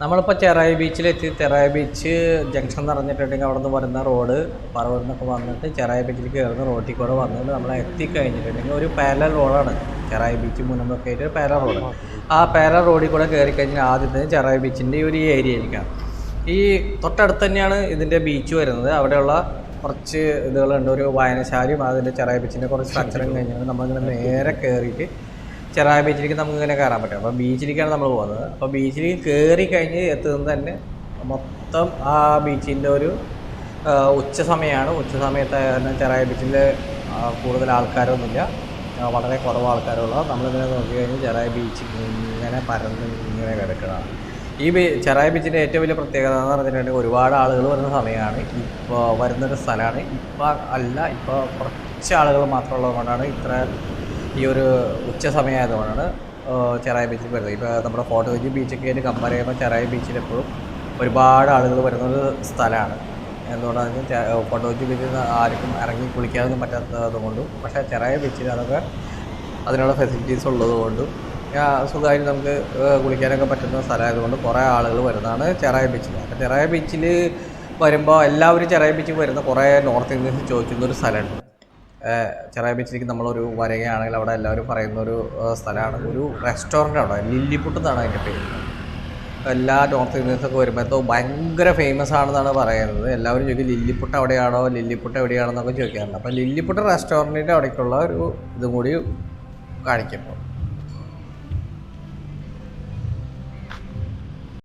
നമ്മളിപ്പോൾ ചെറായി ബീച്ചിലെത്തി. Cherai beach junction എന്ന് പറഞ്ഞിട്ടുണ്ടെങ്കിൽ അവിടെ നിന്ന് വരുന്ന റോഡ് പറവൂരിൽ നിന്നൊക്കെ വന്നിട്ട് ചെറായി ബീച്ചിൽ കയറുന്ന റോട്ടിൽ കൂടെ വന്നിട്ട് നമ്മൾ എത്തിക്കഴിഞ്ഞിട്ടുണ്ടെങ്കിൽ ഒരു പാരലൽ റോഡാണ് ചെറായി ബീച്ച് മുന്നമ്പൊക്കെ ആയിട്ട് ഒരു പാരലൽ റോഡ് ആ പാരലൽ റോഡിൽ കൂടെ കയറി കഴിഞ്ഞാൽ ആദ്യം തന്നെ ചെറായി ബീച്ചിന്റെ ഒരു ആയിരിക്കാം. ഈ തൊട്ടടുത്ത് തന്നെയാണ് ഇതിന്റെ ബീച്ച് വരുന്നത്. അവിടെയുള്ള കുറച്ച് ഇതുകളുണ്ട്. ഒരു വായനശാലയും അതിന്റെ ചെറായി ബീച്ചിന്റെ കുറച്ച് സ്ട്രക്ചറും കഴിഞ്ഞാൽ നമ്മളിങ്ങനെ നേരെ കയറിയിട്ട് ചെറായ ബീച്ചിലേക്ക് നമുക്ക് ഇങ്ങനെ കയറാൻ പറ്റും. അപ്പോൾ ബീച്ചിലേക്കാണ് നമ്മൾ പോകുന്നത്. അപ്പോൾ ബീച്ചിലേക്ക് കയറി കഴിഞ്ഞ് എത്തുന്നത് തന്നെ മൊത്തം ആ ബീച്ചിന്റെ ഒരു ഉച്ച സമയമാണ്. ഉച്ച സമയത്ത് തന്നെ ചെറായ ബീച്ചിൽ കൂടുതൽ ആൾക്കാരൊന്നുമില്ല. വളരെ കുറവ് ആൾക്കാരുള്ള നമ്മളിങ്ങനെ നോക്കി കഴിഞ്ഞാൽ ചെറായ ബീച്ച് ഇങ്ങനെ പരന്ന് ഇങ്ങനെ കിടക്കുന്നതാണ് ഈ ബീ ചെറായ ബീച്ചിന്റെ ഏറ്റവും വലിയ പ്രത്യേകത എന്ന് പറഞ്ഞിട്ടുണ്ടെങ്കിൽ ഒരുപാട് ആളുകൾ വരുന്ന സമയമാണ്. ഇപ്പോൾ വരുന്നൊരു സ്ഥലമാണ്. ഇപ്പോൾ അല്ല ഇപ്പോൾ കുറച്ച് ആളുകൾ മാത്രമുള്ളത് കൊണ്ടാണ് ഇത്ര ഈ ഒരു ഉച്ച സമയമായതുകൊണ്ടാണ് ചെറായ ബീച്ചിൽ വരുന്നത്. ഇപ്പോൾ നമ്മുടെ ഫോർട്ട് ബീച്ചൊക്കെ ആയിട്ട് കമ്പയർ ചെയ്യുമ്പോൾ ചെറായ ബീച്ചിൽ എപ്പോഴും ഒരുപാട് ആളുകൾ വരുന്ന ഒരു സ്ഥലമാണ് എന്തുകൊണ്ടാണെന്ന് വെച്ചാൽ ഫോർട്ട് കൊച്ചി ബീച്ചിൽ ആർക്കും ഇറങ്ങി കുളിക്കാനൊന്നും പറ്റാത്തതുകൊണ്ടും പക്ഷേ ചെറായ ബീച്ചിൽ അതൊക്കെ അതിനുള്ള ഫെസിലിറ്റീസ് ഉള്ളതുകൊണ്ടും സുഖമായിട്ട് നമുക്ക് കുളിക്കാനൊക്കെ പറ്റുന്ന സ്ഥലമായതുകൊണ്ട് കുറേ ആളുകൾ വരുന്നതാണ് ചെറായ ബീച്ചിൽ അപ്പോൾ ചെറായ ബീച്ചിൽ വരുമ്പോൾ എല്ലാവരും ചെറായ ബീച്ചിൽ വരുന്ന കുറേ നോർത്ത് ഇന്ത്യൻസ് ചോദിക്കുന്ന ഒരു സ്ഥലമുണ്ട്. ചെറായ ബീച്ചിലേക്ക് നമ്മളൊരു വരികയാണെങ്കിൽ അവിടെ എല്ലാവരും പറയുന്ന ഒരു സ്ഥലമാണ്. ഒരു റെസ്റ്റോറന്റ് അവിടെ. ലില്ലിപുട്ട് എന്നാണ് അതിന്റെ പേര്. എല്ലാ നോർത്ത് ഇന്ത്യൻസൊക്കെ വരുമ്പോൾ എന്തോ ഭയങ്കര ഫേമസ് ആണെന്നാണ് പറയുന്നത്. എല്ലാവരും ചോദിക്കും ലില്ലിപുട്ട് എവിടെയാണോ ലില്ലിപ്പുട്ട് എവിടെയാണെന്നൊക്കെ ചോദിക്കാറുണ്ട്. അപ്പോൾ ലില്ലിപുട്ട് റെസ്റ്റോറന്റിന്റെ അവിടേക്കുള്ള ഒരു ഇതും കൂടി കാണിക്കുമ്പോൾ